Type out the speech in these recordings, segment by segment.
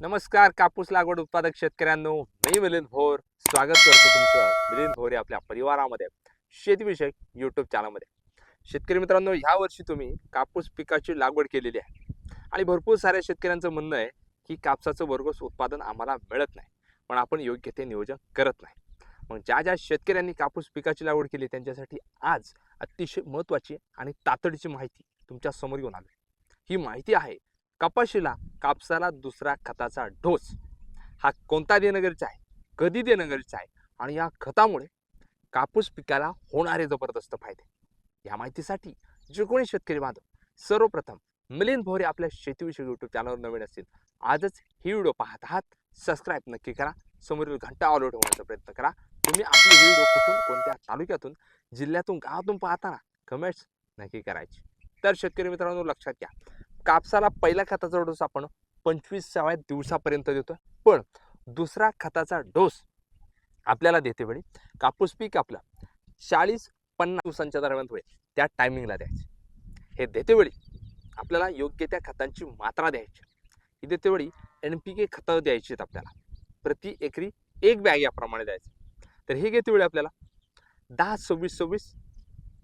नमस्कार कापूस लागवड उत्पादक शेतकऱ्यांनो मी मिलिंद भोर. स्वागत करतो तुमचं मिलिंद भोर या आपल्या परिवारामध्ये शेतीविषयक यूट्यूब चॅनलमध्ये शेतकरी मित्रांनो ह्या वर्षी तुम्ही कापूस पिकाची लागवड केलेली आहे. आणि भरपूर साऱ्या शेतकऱ्यांचं म्हणणं आहे की कापसाचं भरघोस उत्पादन आम्हाला मिळत नाही पण आपण योग्य ते नियोजन करत नाही. मग ज्या ज्या शेतकऱ्यांनी कापूस पिकाची लागवड केली त्यांच्यासाठी आज अतिशय महत्त्वाची आणि तातडीची माहिती तुमच्यासमोर घेऊन आली. ही माहिती आहे कपाशीला कापसाला दुसरा खताचा डोस. हा कोणता देणं गरजेचं आहे? कधी देणं गरजेचं आहे? आणि या खतामुळे कापूस पिकाला होणारे जबरदस्त फायदे. या माहितीसाठी जे कोणी शेतकरी बांधव सर्वप्रथम मिलिंद भोरे आपल्या शेतीविषयी युट्यूब चॅनलवर नवीन असतील आजच ही व्हिडिओ पाहत आहात. सबस्क्राईब नक्की करा. समोरील घंटा ऑल ठेवण्याचा प्रयत्न करा. तुम्ही आपली व्हिडिओ कुठून कोणत्या तालुक्यातून जिल्ह्यातून गावातून पाहताना कमेंट्स नक्की करायची. तर शेतकरी मित्रांनो लक्षात घ्या. कापसाला पहिल्या खताचा डोस आपण पंचवीसाव्या दिवसापर्यंत देतो पण दुसरा खताचा डोस आपल्याला देते वेळी कापूस पीक आपलं चाळीस पन्नास दिवसांच्या दरम्यान होईल. त्या टायमिंगला द्यायचे. हे देते वेळी आपल्याला योग्य त्या खतांची मात्रा द्यायची. ही देते वेळी एन पी के खतं द्यायची आहेत आपल्याला. प्रति एकरी एक बॅग याप्रमाणे द्यायचं. तर हे घेते वेळी आपल्याला दहा सव्वीस सव्वीस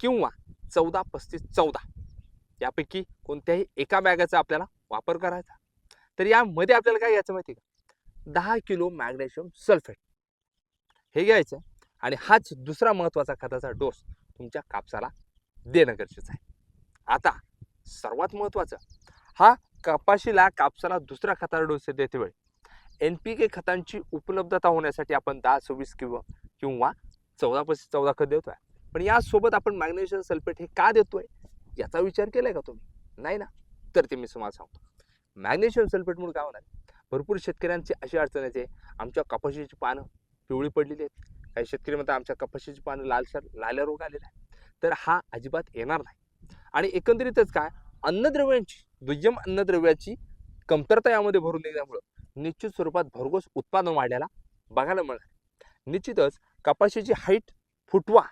किंवा चौदा पस्तीस चौदा. यापैकी कोणत्याही एका बॅगाचा आपल्याला वापर करायचा. तर यामध्ये आपल्याला काय घ्यायचं माहिती का? दहा किलो मॅग्नेशियम सल्फेट. हे घ्यायचं आणि हाच दुसरा महत्त्वाचा खताचा डोस तुमच्या कापसाला देणं गरजेचं आहे. आता सर्वात महत्त्वाचं हा कपाशीला कापसाला दुसरा खताचा डोस देते वेळी. एन पी के खतांची उपलब्धता होण्यासाठी आपण दहा सव्वीस किंवा किंवा चौदा पस्तीस चौदा खत देतोय. पण यासोबत आपण मॅग्नेशियम सल्फेट हे का देतोय? याचा विचार केला आहे का तुम्ही? नाही ना? तर ते मी तुम्हाला सांगतो. मॅग्नेशियम सल्फेटमुळे काय होणार? भरपूर शेतकऱ्यांची अशी अडचण येते. आमच्या कपाशीची पानं पिवळी पडलेली आहेत. काही शेतकरी म्हणतात आमच्या कपाशीची पानं लालसर लाल्या रोग आलेला आहे तर हा अजिबात येणार नाही. आणि एकंदरीतच काय? अन्नद्रव्यांची दुय्यम अन्नद्रव्याची कमतरता यामध्ये भरून निघल्यामुळं निश्चित स्वरूपात भरघोस उत्पादन वाढायला बघायला मिळणार. निश्चितच कपाशीची हाईट फुटवा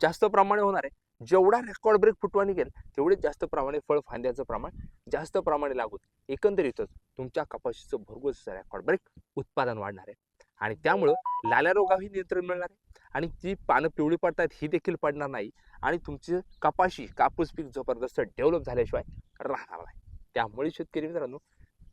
जास्त प्रमाणे होणार आहे. जेवढा रेकॉर्ड ब्रेक फुटवा निघेल तेवढेच जास्त प्रमाणे फळ फांद्याचं प्रमाण जास्त प्रमाणे लागून एकंदरीतच तुमच्या कपाशीचं भरघोस रेकॉर्ड ब्रेक उत्पादन वाढणार आहे. आणि त्यामुळं लाल्या रोगाही नियंत्रण मिळणार आहे. आणि जी पानं पिवळी पडतात ही देखील पडणार नाही. आणि तुमची कपाशी कापूस पीक जबरदस्त डेव्हलप झाल्याशिवाय राहणार नाही. त्यामुळे शेतकरी मित्रांनो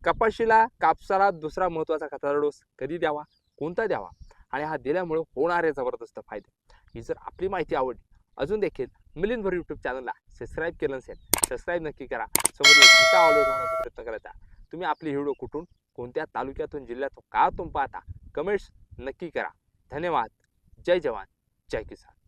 कपाशीला कापसाला दुसरा महत्त्वाचा खताचा डोस कधी द्यावा? कोणता द्यावा? आणि हा दिल्यामुळे होणारे जबरदस्त फायदे. ही जर आपली माहिती आवडली अजून देखील मिलिंदभर यूट्यूब चॅनलला सबस्क्राईब केलं नसेल सबस्क्राईब नक्की करा. समोर घंटा ऑर्डर होण्याचा प्रयत्न करायचा तुम्ही आपली व्हिडिओ कुठून कोणत्या तालुक्यातून जिल्ह्यातून गावातून पाहता कमेंट्स नक्की करा. धन्यवाद. जय जवान. जय किसान.